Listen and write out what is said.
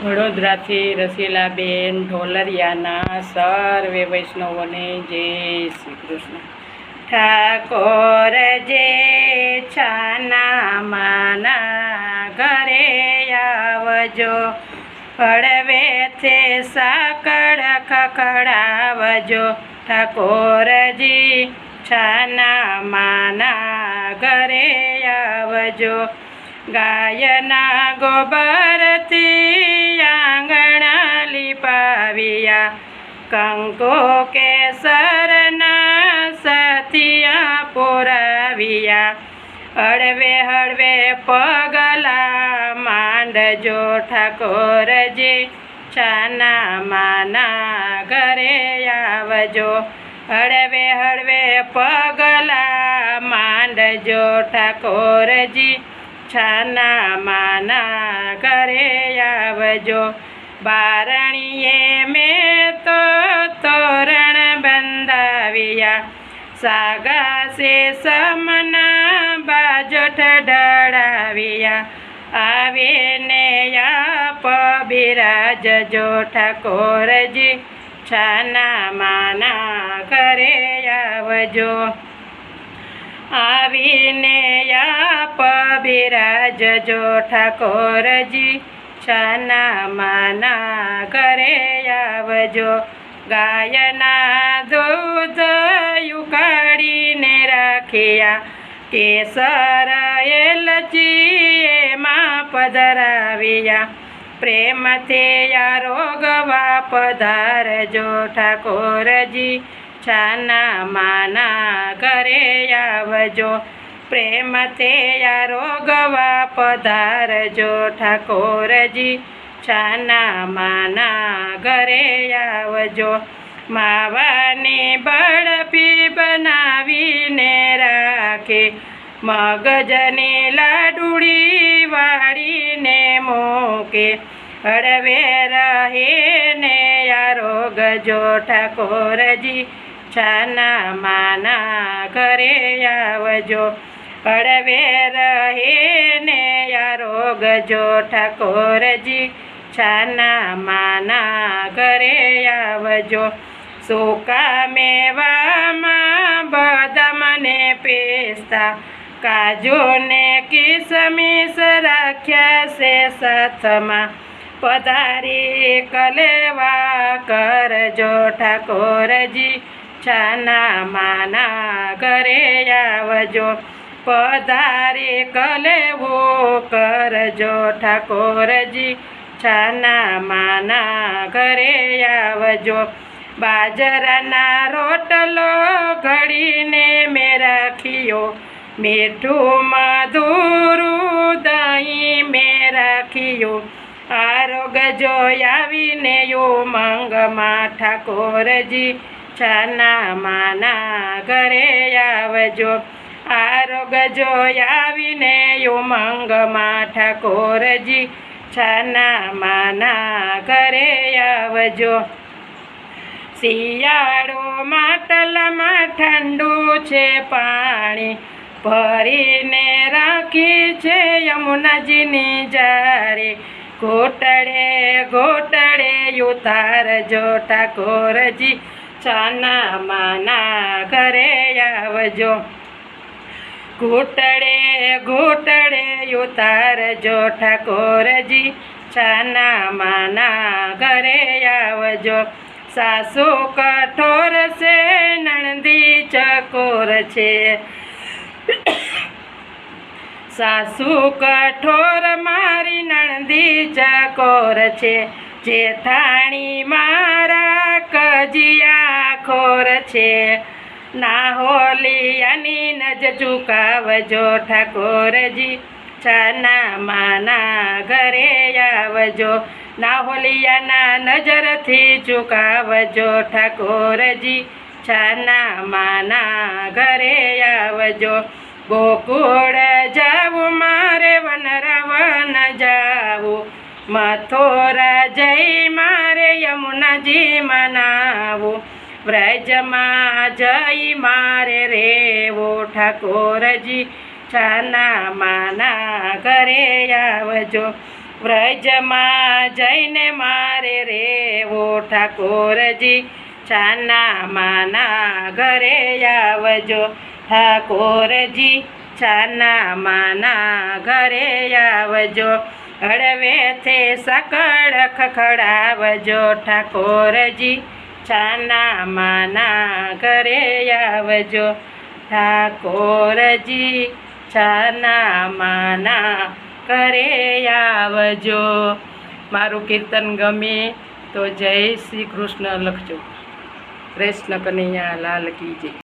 વડોદરાથી રસીલાબેન ઢોલરિયાના સર્વે વૈષ્ણવોને જય શ્રી કૃષ્ણ ઠાકોર જે છાના માના ઘરે આવજો હળવેથે સાકડ ખખડાવજો. ઠાકોરજી છાના માના ઘરે આવજો, ગાયના ગોબરથી લીપાવ્યા કંકો કેસરના સાથિયા પુરાવ્યા. હળવે હળવે પગલા માંડજો ઠાકોરજી છાના માના ઘરે આવજો. હળવે હળવે પગલા માંડજો ઠાકોરજી છાના માના ઘરે આવજો. બારણીએ મેં તો તોરણ બંધાવ્યા. સાગા સે સમના બાજોઠ ઢળાવ્યા. આવીને આપ બિરાજજો ઠાકોરજી છાના માના ઘરે આવજો. આવીને આપ બિરાજજો ઠાકોરજી છાના માના ઘરે આવજો ગાયના દૂધ ઉકાળીને રાખ્યા કેસર એલચી માં પધરાવ્યા પ્રેમથી આરોગવા પધારજો ઠાકોરજી છાના માના ઘરે આવજો પ્રેમથી ગવા પધારજો ઠાકોરજી. છાના માના ઘરે આવજો. માવાની બળપી બનાવીને રાખે. મગજની લાડુડી વાળીને મોકે. હળવે રહીને આરોગજો ઠાકોરજી. છાના માના ઘરે આવજો. હળવે રહીને આરોગજો ઠાકોરજી છાના માના ઘરે આવજો. સૂકા મેવામાં બદામને પેસ્તા, કાજુને કિસમિસ રાખ્યા છે સાથમાં. પધારી કલેવા કરજો ઠાકોરજી છાના માના ઘરે આવજો. પધારી કલેવો કરજો ઠાકોરજી. છાના માના ઘરે આવજો. બાજરાના રોટલો ઘડીને મેં રાખ્યો. મીઠું મધુરું દહીં મેં રાખ્યું. આરોગજો આવીને ઉમંગમાં ઠાકોરજી. છાના માના ઘરે આવજો. આરોગજો આવીને ઉમંગમાં ઠાકોરજી છાના માના ઘરે આવજો. શિયાળો માટલામાં ઠંડુ છે પાણી ભરીને રાખી છે યમુનાજીની જારે. ઘોટડે ઘોટડે ઉતારજો ઠાકોરજી છાના માના ઘરે આવજો. ઘૂંટડે ઘૂંટડે ઉતારજો ઠાકોરજી છાના માના ઘરે આવજો. સાસુ કઠોર છે, નણંદી ચકોર છે. સાસુ કઠોર મારી નણંદી ચકોર છે. જેઠાણી મારા કજિયા ખોર છે. ના હોલિયાની નજ ચૂકાવજો ઠાકોરજી. છાના માના ઘરે આવજો. ના હોલિયાના નજરથી ચૂકાવજો ઠાકોરજી. છાના માના ઘરે આવજો. ગોકુળ જાવું મારે વનરાવન જાવું. મથોરા જઈ મારે યમુનાજી મનાવું. વ્રજમાં જઈ મારે રેવો ઠાકોરજી છાના માના ઘરે આવજો. વ્રજમાં જઈને મારે રેવો ઠાકોરજી છાના માના ઘરે આવજો. ઠાકોરજી છાના માના ઘરે આવજો. હળવેથી સકળ ખખડાવજો. ઠાકોરજી છાના માના ઘરે આવજો. ઠાકોરજી છાના માના ઘરે આવજો. મારું કીર્તન ગમે તો જય શ્રી કૃષ્ણ લખજો. કૃષ્ણ કનૈયા લાલ કી જય.